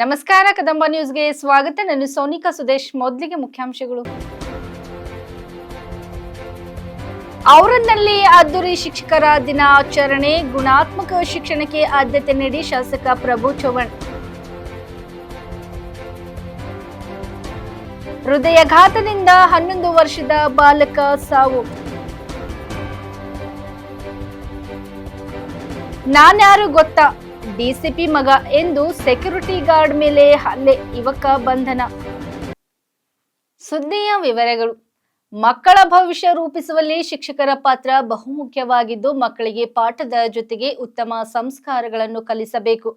ನಮಸ್ಕಾರ, ಕದಂಬ ನ್ಯೂಸ್ಗೆ ಸ್ವಾಗತ. ನಾನು ಸೋನಿಕಾ ಸುದೇಶ್. ಮೊದಲಿಗೆ ಮುಖ್ಯಾಂಶಗಳು. ಔರನ್ನಲ್ಲಿ ಅದ್ದೂರಿ ಶಿಕ್ಷಕರ ದಿನಾಚರಣೆ. ಗುಣಾತ್ಮಕ ಶಿಕ್ಷಣಕ್ಕೆ ಆದ್ಯತೆ ನೀಡಿ ಶಾಸಕ ಪ್ರಭು ಚೌಹಾಣ್. ಹೃದಯಘಾತದಿಂದ ಹನ್ನೊಂದು ವರ್ಷದ ಬಾಲಕ ಸಾವು. ನಾನ್ಯಾರು ಗೊತ್ತಾ? ಡಿಸಿಪಿ ಮಗ ಎಂದು ಸೆಕ್ಯೂರಿಟಿ ಗಾರ್ಡ್ ಮೇಲೆ ಹಲ್ಲೆ, ಯುವಕ ಬಂಧನ. ಸುದ್ದಿಯ ವಿವರಗಳು. ಮಕ್ಕಳ ಭವಿಷ್ಯ ರೂಪಿಸುವಲ್ಲಿ ಶಿಕ್ಷಕರ ಪಾತ್ರ ಬಹುಮುಖ್ಯವಾಗಿದ್ದು, ಮಕ್ಕಳಿಗೆ ಪಾಠದ ಜೊತೆಗೆ ಉತ್ತಮ ಸಂಸ್ಕಾರಗಳನ್ನು ಕಲಿಸಬೇಕು.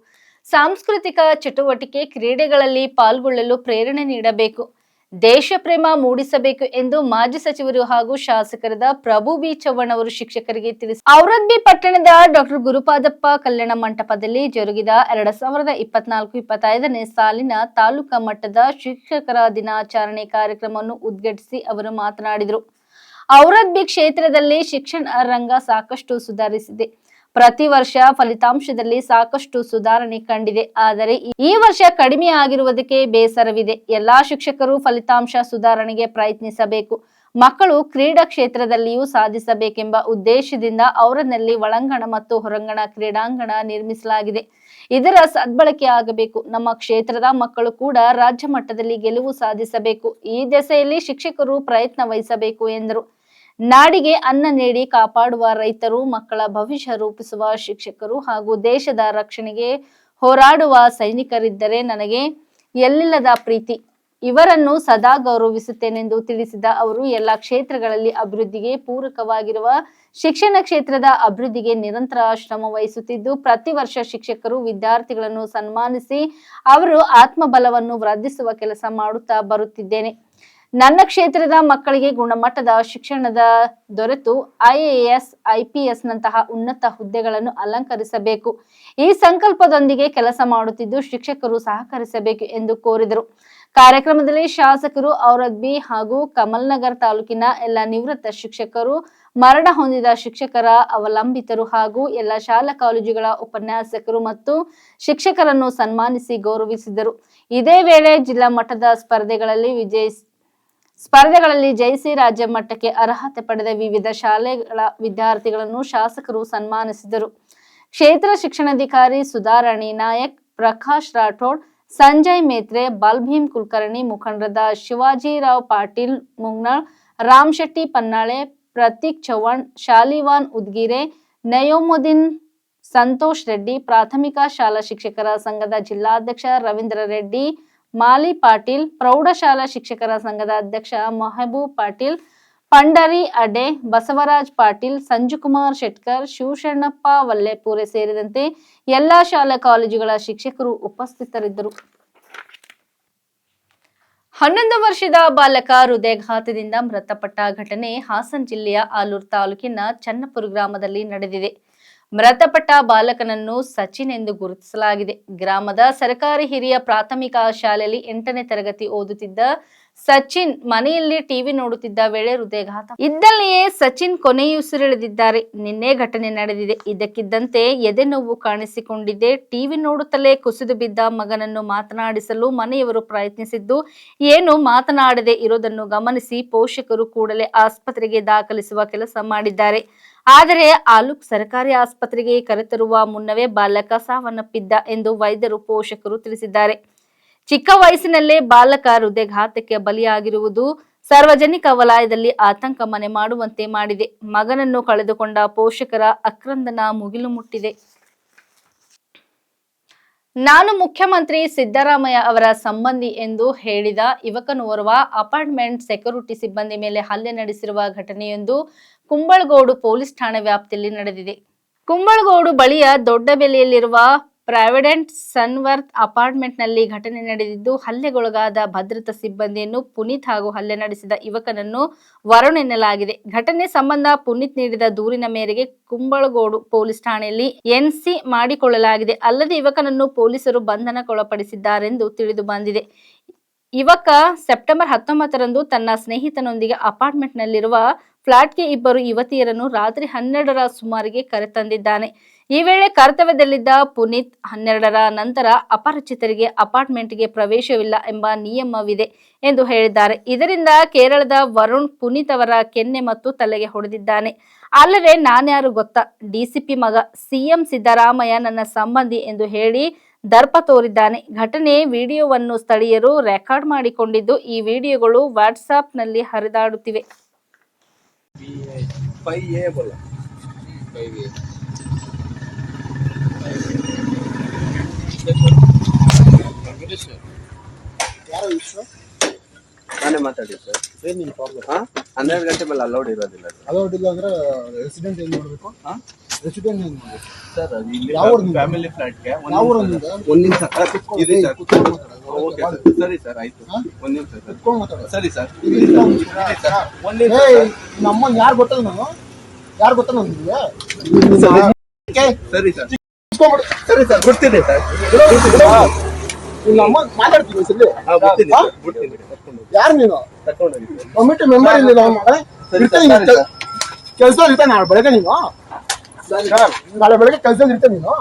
ಸಾಂಸ್ಕೃತಿಕ ಚಟುವಟಿಕೆ ಕ್ರೀಡೆಗಳಲ್ಲಿ ಪಾಲ್ಗೊಳ್ಳಲು ಪ್ರೇರಣೆ ನೀಡಬೇಕು. ದೇಶ ಪ್ರೇಮ ಮೂಡಿಸಬೇಕು ಎಂದು ಮಾಜಿ ಸಚಿವರು ಹಾಗೂ ಶಾಸಕರಾದ ಪ್ರಭು ಬಿ ಚವ್ಹಾಣ್ ಅವರು ಶಿಕ್ಷಕರಿಗೆ ತಿಳಿಸಿ ಔರದ್ಬಿ ಪಟ್ಟಣದ ಡಾಕ್ಟರ್ ಗುರುಪಾದಪ್ಪ ಕಲ್ಯಾಣ ಮಂಟಪದಲ್ಲಿ ಜರುಗಿದ ಎರಡ್ ಸಾವಿರದ ಇಪ್ಪತ್ನಾಲ್ಕು ಇಪ್ಪತ್ತೈದನೇ ಸಾಲಿನ ತಾಲೂಕಾ ಮಟ್ಟದ ಶಿಕ್ಷಕರ ದಿನಾಚರಣೆ ಕಾರ್ಯಕ್ರಮವನ್ನು ಉದ್ಘಾಟಿಸಿ ಅವರು ಮಾತನಾಡಿದರು. ಔರದ್ಬಿ ಕ್ಷೇತ್ರದಲ್ಲಿ ಶಿಕ್ಷಣ ರಂಗ ಸಾಕಷ್ಟು ಸುಧಾರಿಸಿದೆ. ಪ್ರತಿ ವರ್ಷ ಫಲಿತಾಂಶದಲ್ಲಿ ಸಾಕಷ್ಟು ಸುಧಾರಣೆ ಕಂಡಿದೆ. ಆದರೆ ಈ ವರ್ಷ ಕಡಿಮೆ ಆಗಿರುವುದಕ್ಕೆ ಬೇಸರವಿದೆ. ಎಲ್ಲಾ ಶಿಕ್ಷಕರು ಫಲಿತಾಂಶ ಸುಧಾರಣೆಗೆ ಪ್ರಯತ್ನಿಸಬೇಕು. ಮಕ್ಕಳು ಕ್ರೀಡಾ ಕ್ಷೇತ್ರದಲ್ಲಿಯೂ ಸಾಧಿಸಬೇಕೆಂಬ ಉದ್ದೇಶದಿಂದ ಅವರನ್ನಲ್ಲಿ ಒಳಾಂಗಣ ಮತ್ತು ಹೊರಾಂಗಣ ಕ್ರೀಡಾಂಗಣ ನಿರ್ಮಿಸಲಾಗಿದೆ. ಇದರ ಸದ್ಬಳಕೆ ಆಗಬೇಕು. ನಮ್ಮ ಕ್ಷೇತ್ರದ ಮಕ್ಕಳು ಕೂಡ ರಾಜ್ಯ ಮಟ್ಟದಲ್ಲಿ ಗೆಲುವು ಸಾಧಿಸಬೇಕು. ಈ ದೆಸೆಯಲ್ಲಿ ಶಿಕ್ಷಕರು ಪ್ರಯತ್ನ ವಹಿಸಬೇಕು ಎಂದರು. ನಾಡಿಗೆ ಅನ್ನ ನೀಡಿ ಕಾಪಾಡುವ ರೈತರು, ಮಕ್ಕಳ ಭವಿಷ್ಯ ರೂಪಿಸುವ ಶಿಕ್ಷಕರು ಹಾಗೂ ದೇಶದ ರಕ್ಷಣೆಗೆ ಹೋರಾಡುವ ಸೈನಿಕರಿದ್ದರೆ ನನಗೆ ಎಲ್ಲಿಲ್ಲದ ಪ್ರೀತಿ. ಇವರನ್ನು ಸದಾ ಗೌರವಿಸುತ್ತೇನೆಂದು ತಿಳಿಸಿದ ಅವರು, ಎಲ್ಲ ಕ್ಷೇತ್ರಗಳಲ್ಲಿ ಅಭಿವೃದ್ಧಿಗೆ ಪೂರಕವಾಗಿರುವ ಶಿಕ್ಷಣ ಕ್ಷೇತ್ರದ ಅಭಿವೃದ್ಧಿಗೆ ನಿರಂತರ ಶ್ರಮ ವಹಿಸುತ್ತಿದ್ದು, ಪ್ರತಿ ವರ್ಷ ಶಿಕ್ಷಕರು ವಿದ್ಯಾರ್ಥಿಗಳನ್ನು ಸನ್ಮಾನಿಸಿ ಅವರು ಆತ್ಮಬಲವನ್ನು ವೃದ್ಧಿಸುವ ಕೆಲಸ ಮಾಡುತ್ತಾ ಬರುತ್ತಿದ್ದೇನೆ. ನನ್ನ ಕ್ಷೇತ್ರದ ಮಕ್ಕಳಿಗೆ ಗುಣಮಟ್ಟದ ಶಿಕ್ಷಣದ ದೊರೆತು ಐಎಎಸ್ ಐಪಿಎಸ್ ನಂತಹ ಉನ್ನತ ಹುದ್ದೆಗಳನ್ನು ಅಲಂಕರಿಸಬೇಕು. ಈ ಸಂಕಲ್ಪದೊಂದಿಗೆ ಕೆಲಸ ಮಾಡುತ್ತಿದ್ದು ಶಿಕ್ಷಕರು ಸಹಕರಿಸಬೇಕು ಎಂದು ಕೋರಿದರು. ಕಾರ್ಯಕ್ರಮದಲ್ಲಿ ಶಾಸಕರು ಔರದ್ಬಿ ಹಾಗೂ ಕಮಲ್ನಗರ್ ತಾಲೂಕಿನ ಎಲ್ಲ ನಿವೃತ್ತ ಶಿಕ್ಷಕರು, ಮರಣ ಹೊಂದಿದ ಶಿಕ್ಷಕರ ಅವಲಂಬಿತರು ಹಾಗೂ ಎಲ್ಲ ಶಾಲಾ ಕಾಲೇಜುಗಳ ಉಪನ್ಯಾಸಕರು ಮತ್ತು ಶಿಕ್ಷಕರನ್ನು ಸನ್ಮಾನಿಸಿ ಗೌರವಿಸಿದರು. ಇದೇ ವೇಳೆ ಜಿಲ್ಲಾ ಮಟ್ಟದ ಸ್ಪರ್ಧೆಗಳಲ್ಲಿ ವಿಜಯ ಸ್ಪರ್ಧೆಗಳಲ್ಲಿ ಜಯಿಸಿ ರಾಜ್ಯ ಮಟ್ಟಕ್ಕೆ ಅರ್ಹತೆ ಪಡೆದ ವಿವಿಧ ಶಾಲೆಗಳ ವಿದ್ಯಾರ್ಥಿಗಳನ್ನು ಶಾಸಕರು ಸನ್ಮಾನಿಸಿದರು. ಕ್ಷೇತ್ರ ಶಿಕ್ಷಣಾಧಿಕಾರಿ ಸುಧಾರಾಣಿ ನಾಯಕ್, ಪ್ರಕಾಶ್ ರಾಠೋಡ್, ಸಂಜಯ್ ಮೇತ್ರೆ, ಬಲ್ಭೀಮ್ ಕುಲಕರ್ಣಿ ಮುಖಂಡರಾದ ಶಿವಾಜಿರಾವ್ ಪಾಟೀಲ್ ಮುಂಗ್ನಾಳ್ ರಾಮ್ ಶೆಟ್ಟಿ ಪನ್ನಾಳೆ, ಪ್ರತೀಕ್ ಚೌಹಾಣ್, ಶಾಲಿವಾನ್ ಉದ್ಗಿರೆ, ನಯೋಮುದ್ದೀನ್ ಸಂತೋಷ್ ರೆಡ್ಡಿ, ಪ್ರಾಥಮಿಕ ಶಾಲಾ ಶಿಕ್ಷಕರ ಸಂಘದ ಜಿಲ್ಲಾಧ್ಯಕ್ಷ ರವೀಂದ್ರ ರೆಡ್ಡಿ ಮಾಲಿ ಪಾಟೀಲ್, ಪ್ರೌಢಶಾಲಾ ಶಿಕ್ಷಕರ ಸಂಘದ ಅಧ್ಯಕ್ಷ ಮೆಹಬೂಬ್ ಪಾಟೀಲ್, ಪಂಡರಿ ಅಡೆ, ಬಸವರಾಜ್ ಪಾಟೀಲ್, ಸಂಜುಕುಮಾರ್ ಶೆಟ್ಕರ್ ಶಿವಶಣ್ಣಪ್ಪ ವಲ್ಲೆಪೂರೆ ಸೇರಿದಂತೆ ಎಲ್ಲಾ ಶಾಲಾ ಕಾಲೇಜುಗಳ ಶಿಕ್ಷಕರು ಉಪಸ್ಥಿತರಿದ್ದರು. ಹನ್ನೊಂದು ವರ್ಷದ ಬಾಲಕ ಹೃದಯಘಾತದಿಂದ ಮೃತಪಟ್ಟ ಘಟನೆ ಹಾಸನ ಜಿಲ್ಲೆಯ ಆಲೂರು ತಾಲೂಕಿನ ಚನ್ನಪುರ ಗ್ರಾಮದಲ್ಲಿ ನಡೆದಿದೆ. ಮೃತಪಟ್ಟ ಬಾಲಕನನ್ನು ಸಚಿನ್ ಎಂದು ಗುರುತಿಸಲಾಗಿದೆ. ಗ್ರಾಮದ ಸರ್ಕಾರಿ ಹಿರಿಯ ಪ್ರಾಥಮಿಕ ಶಾಲೆಯಲ್ಲಿ ಎಂಟನೇ ತರಗತಿ ಓದುತ್ತಿದ್ದ ಸಚಿನ್ ಮನೆಯಲ್ಲಿ ಟಿವಿ ನೋಡುತ್ತಿದ್ದ ವೇಳೆ ಹೃದಯಘಾತ. ಇದ್ದಲ್ಲಿಯೇ ಸಚಿನ್ ಕೊನೆಯುಸಿರೆಳೆದಿದ್ದಾರೆ ನಿನ್ನೆ ಘಟನೆ ನಡೆದಿದೆ. ಇದಕ್ಕಿದ್ದಂತೆ ಎದೆ ನೋವು ಕಾಣಿಸಿಕೊಂಡಿದೆ. ಟಿವಿ ನೋಡುತ್ತಲೇ ಕುಸಿದು ಬಿದ್ದ ಮಗನನ್ನು ಮಾತನಾಡಿಸಲು ಮನೆಯವರು ಪ್ರಯತ್ನಿಸಿದ್ದು, ಏನು ಮಾತನಾಡದೆ ಇರೋದನ್ನು ಗಮನಿಸಿ ಪೋಷಕರು ಕೂಡಲೇ ಆಸ್ಪತ್ರೆಗೆ ದಾಖಲಿಸುವ ಕೆಲಸ ಮಾಡಿದ್ದಾರೆ. ಆದರೆ ಆಲೂಕ್ ಸರ್ಕಾರಿ ಆಸ್ಪತ್ರೆಗೆ ಕರೆತರುವ ಮುನ್ನವೇ ಬಾಲಕ ಸಾವನ್ನಪ್ಪಿದ್ದ ಎಂದು ವೈದ್ಯರು ಪೋಷಕರು ತಿಳಿಸಿದ್ದಾರೆ. ಚಿಕ್ಕ ವಯಸ್ಸಿನಲ್ಲೇ ಬಾಲಕ ಹೃದಯಘಾತಕ್ಕೆ ಬಲಿಯಾಗಿರುವುದು ಸಾರ್ವಜನಿಕ ವಲಯದಲ್ಲಿ ಆತಂಕ ಮನೆ ಮಾಡುವಂತೆ ಮಾಡಿದೆ. ಮಗನನ್ನು ಕಳೆದುಕೊಂಡ ಪೋಷಕರ ಅಕ್ರಂದನ ಮುಗಿಲು ಮುಟ್ಟಿದೆ. ನಾನು ಮುಖ್ಯಮಂತ್ರಿ ಸಿದ್ದರಾಮಯ್ಯ ಅವರ ಸಂಬಂಧಿ ಎಂದು ಹೇಳಿದ ಯುವಕನೋರ್ವ ಅಪಾರ್ಟ್ಮೆಂಟ್ ಸೆಕ್ಯೂರಿಟಿ ಸಿಬ್ಬಂದಿ ಮೇಲೆ ಹಲ್ಲೆ ನಡೆಸಿರುವ ಘಟನೆಯೊಂದು ಕುಂಬಳಗೋಡು ಪೊಲೀಸ್ ಠಾಣೆ ವ್ಯಾಪ್ತಿಯಲ್ಲಿ ನಡೆದಿದೆ. ಕುಂಬಳಗೋಡು ಬಳಿಯ ದೊಡ್ಡ ಬೆಲೆಯಲ್ಲಿರುವ ಪ್ರಾವಿಡೆಂಟ್ ಸನ್ವರ್ತ್ ಅಪಾರ್ಟ್ಮೆಂಟ್ನಲ್ಲಿ ಘಟನೆ ನಡೆದಿದ್ದು, ಹಲ್ಲೆಗೊಳಗಾದ ಭದ್ರತಾ ಸಿಬ್ಬಂದಿಯನ್ನು ಪುನೀತ್ ಹಾಗೂ ಹಲ್ಲೆ ನಡೆಸಿದ ಯುವಕನನ್ನು ವರುಣ್ ಎನ್ನಲಾಗಿದೆ. ಘಟನೆ ಸಂಬಂಧ ಪುನೀತ್ ನೀಡಿದ ದೂರಿನ ಮೇರೆಗೆ ಕುಂಬಳಗೋಡು ಪೊಲೀಸ್ ಠಾಣೆಯಲ್ಲಿ ಎನ್ಸಿ ಮಾಡಿಕೊಳ್ಳಲಾಗಿದೆ. ಅಲ್ಲದೆ ಯುವಕನನ್ನು ಪೊಲೀಸರು ಬಂಧನಕ್ಕೊಳಪಡಿಸಿದ್ದಾರೆಂದು ತಿಳಿದು ಬಂದಿದೆ. ಯುವಕ ಸೆಪ್ಟೆಂಬರ್ ಹತ್ತೊಂಬತ್ತರಂದು ತನ್ನ ಸ್ನೇಹಿತನೊಂದಿಗೆ ಅಪಾರ್ಟ್ಮೆಂಟ್ನಲ್ಲಿರುವ ಫ್ಲಾಟ್ಗೆ ಇಬ್ಬರು ಯುವತಿಯರನ್ನು ರಾತ್ರಿ ಹನ್ನೆರಡರ ಸುಮಾರಿಗೆ ಕರೆತಂದಿದ್ದಾನೆ. ಈ ವೇಳೆ ಕರ್ತವ್ಯದಲ್ಲಿದ್ದ ಪುನೀತ್ ಹನ್ನೆರಡರ ನಂತರ ಅಪರಿಚಿತರಿಗೆ ಅಪಾರ್ಟ್ಮೆಂಟ್ಗೆ ಪ್ರವೇಶವಿಲ್ಲ ಎಂಬ ನಿಯಮವಿದೆ ಎಂದು ಹೇಳಿದ್ದಾರೆ. ಇದರಿಂದ ಕೇರಳದ ವರುಣ್ ಪುನೀತ್ ಅವರ ಕೆನ್ನೆ ಮತ್ತು ತಲೆಗೆ ಹೊಡೆದಿದ್ದಾನೆ. ಅಲ್ಲದೆ ನಾನ್ಯಾರು ಗೊತ್ತಾ ಡಿಸಿಪಿ ಮಗ ಸಿಎಂ ಸಿದ್ದರಾಮಯ್ಯ ನನ್ನ ಸಂಬಂಧಿ ಎಂದು ಹೇಳಿ ದರ್ಪ ತೋರಿದ್ದಾನೆ. ಘಟನೆ ವಿಡಿಯೋವನ್ನು ಸ್ಥಳೀಯರು ರೆಕಾರ್ಡ್ ಮಾಡಿಕೊಂಡಿದ್ದು ಈ ವಿಡಿಯೋಗಳು ವಾಟ್ಸಾಪ್ನಲ್ಲಿ ಹರಿದಾಡುತ್ತಿವೆ. ನಾನೇ ಮಾತಾಡಿ ಸರ್. ಏನ್ ನಿನ್ ಪ್ರಾಬ್ಲಮ್ ಹಾ? ಹನ್ನೆರಡು ಗಂಟೆ ಮೇಲೆ ಅಲೌಡ್ ಇರೋದಿಲ್ಲ ಅಲೌಡ್ ಇಲ್ಲ ಅಂದ್ರೆ ರೆಸಿಡೆಂಟ್ ಮಾಡಬೇಕು? ಮಾಡ್ಬೇಕು ರೆಸಿಡೆಂಟ್ ಏನು ಮಾಡಬೇಕು? ಸರ್ ಇಲ್ಲಿ ಯಾವ ಫ್ಯಾಮಿಲಿ ಫ್ಲಾಟ್ಗೆ ಯಾವ? ಒಂದು ನಿಮಿಷ ಇದೆ ಸರ್. Okay sir. ಸರಿ ಸರ್ ಆಯ್ತು. ಒಂದು ನಿಮಿಷ ಸರ್. ಕುತ್ಕೊಂಡು ಮಾತಾಡು. ಸರಿ ಸರ್. ಒಂದು ನಿಮಿಷ. ನಮ್ಮನ್ನ ಯಾರು ಗೊತ್ತಲ್ಲ ನಾನು? ಯಾರು ಗೊತ್ತಲ್ಲ ನಿಮ್ಗೆ? ಏ, ಸರಿ ಸರ್. ಮುಗಿಸ್ಕೊಂಡ್ಬಿಡು ಸರಿ ಸರ್ ಗೊತ್ತಿದೆ ಸರ್. ನಮ್ಮ ಮಾತಾಡ್ತೀವಿ ಸರಿ ಯಾರು ನೀನು? ಕಮಿಟಿ ಮೆಂಬರ್ ಇಲ್ಲ ನಮ್ಮ ಮಗಳ ಕೆಲಸ ಇರ್ತಾನೆ ನಾಳೆ ಬೆಳಗ್ಗೆ ನೀನು? ನಾಳೆ ಬೆಳಗ್ಗೆ ಕೆಲಸ ಇರ್ತಾನೆ ನೀನು?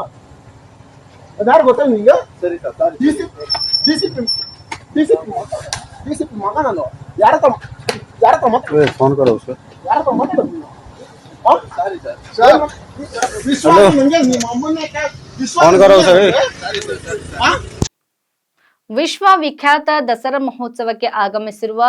ಅದಾರು ಗೊತ್ತಾ ನಿಂಗೆ ಸರಿ sir D C P D C D C ಮಗ ನಾನು. ಯಾರ ತಮ್ಮ ಯಾರ ತಮ್ಮ ಫೋನ್ ಕರೋ ಸರ್. ಯಾರ ತಮ್ಮ ವಿಶ್ವವಿಖ್ಯಾತ ದಸರಾ ಮಹೋತ್ಸವಕ್ಕೆ ಆಗಮಿಸಿರುವ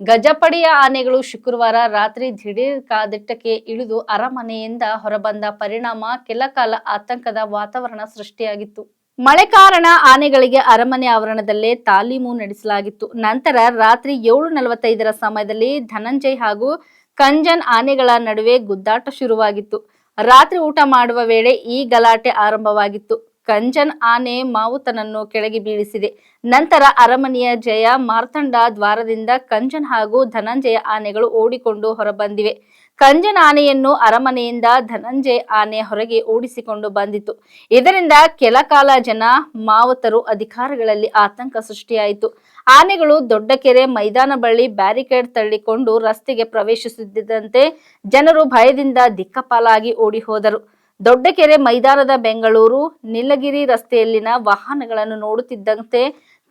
ಗಜಪಡೆಯ ಆನೆಗಳು ಶುಕ್ರವಾರ ರಾತ್ರಿ ದಿಢೀರ್ ಕಾದಿಟ್ಟಕ್ಕೆ ಇಳಿದು ಅರಮನೆಯಿಂದ ಹೊರಬಂದ ಪರಿಣಾಮ ಕೆಲ ಕಾಲ ಆತಂಕದ ವಾತಾವರಣ ಸೃಷ್ಟಿಯಾಗಿತ್ತು. ಮಳೆ ಕಾರಣ ಆನೆಗಳಿಗೆ ಅರಮನೆ ಆವರಣದಲ್ಲೇ ತಾಲೀಮು ನಡೆಸಲಾಗಿತ್ತು. ನಂತರ ರಾತ್ರಿ ಏಳು ನಲವತ್ತೈದರ ಸಮಯದಲ್ಲಿ ಧನಂಜಯ್ ಹಾಗೂ ಕಂಜನ್ ಆನೆಗಳ ನಡುವೆ ಗುದ್ದಾಟ ಶುರುವಾಗಿತ್ತು. ರಾತ್ರಿ ಊಟ ಮಾಡುವ ವೇಳೆ ಈ ಗಲಾಟೆ ಆರಂಭವಾಗಿತ್ತು. ಕಂಜನ್ ಆನೆ ಮಾವುತನನ್ನು ಕೆಳಗೆ ಬೀಳಿಸಿದೆ. ನಂತರ ಅರಮನೆಯ ಜಯ ಮಾರ್ತಂಡ ದ್ವಾರದಿಂದ ಕಂಜನ್ ಹಾಗೂ ಧನಂಜಯ ಆನೆಗಳು ಓಡಿಕೊಂಡು ಹೊರಬಂದಿವೆ. ಕಂಜನ್ ಆನೆಯನ್ನು ಅರಮನೆಯಿಂದ ಧನಂಜಯ ಆನೆ ಹೊರಗೆ ಓಡಿಸಿಕೊಂಡು ಬಂದಿತು ಇದರಿಂದ ಕೆಲ ಕಾಲ ಜನ ಮಾವತರು ಅಧಿಕಾರಿಗಳಲ್ಲಿ ಆತಂಕ ಸೃಷ್ಟಿಯಾಯಿತು. ಆನೆಗಳು ದೊಡ್ಡ ಕೆರೆ ಮೈದಾನ ಬಳಿ ಬ್ಯಾರಿಕೇಡ್ ತಳ್ಳಿಕೊಂಡು ರಸ್ತೆಗೆ ಪ್ರವೇಶಿಸುತ್ತಿದ್ದಂತೆ ಜನರು ಭಯದಿಂದ ದಿಕ್ಕಪಾಲಾಗಿ ಓಡಿ ಹೋದರು ದೊಡ್ಡಕೆರೆ ಮೈದಾನದ ಬೆಂಗಳೂರು, ನೀಲಗಿರಿ ರಸ್ತೆಯಲ್ಲಿನ ವಾಹನಗಳನ್ನು ನೋಡುತ್ತಿದ್ದಂತೆ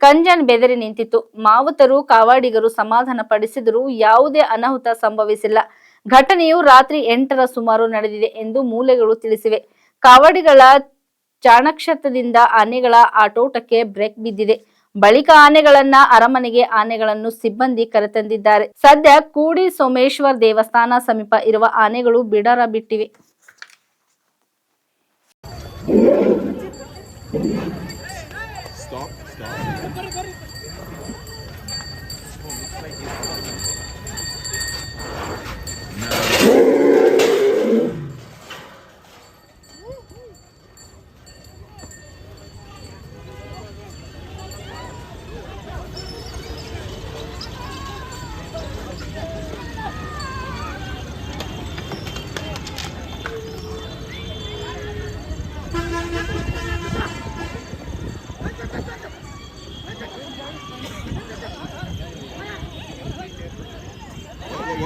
ಕಂಜನ್ ಬೆದರಿ ನಿಂತಿತು ಮಾವುತರು ಕಾವಾಡಿಗರು ಸಮಾಧಾನ ಪಡಿಸಿದರೂ ಯಾವುದೇ ಅನಾಹುತ ಸಂಭವಿಸಿಲ್ಲ. ಘಟನೆಯು ರಾತ್ರಿ ಎಂಟರ ಸುಮಾರು ನಡೆದಿದೆ ಎಂದು ಮೂಲಗಳು ತಿಳಿಸಿವೆ. ಕಾವಡಿಗಳ ಚಾಣಕ್ಷತದಿಂದ ಆನೆಗಳ ಆಟೋಟಕ್ಕೆ ಬ್ರೇಕ್ ಬಿದ್ದಿದೆ. ಬಳಿಕ ಆನೆಗಳನ್ನ ಅರಮನೆಗೆ ಆನೆಗಳನ್ನು ಸಿಬ್ಬಂದಿ ಕರೆತಂದಿದ್ದಾರೆ. ಸದ್ಯ ಕೂಡಿ ಸೋಮೇಶ್ವರ್ ದೇವಸ್ಥಾನ ಸಮೀಪ ಇರುವ ಆನೆಗಳು ಬಿಡರ ಬಿಟ್ಟಿವೆ.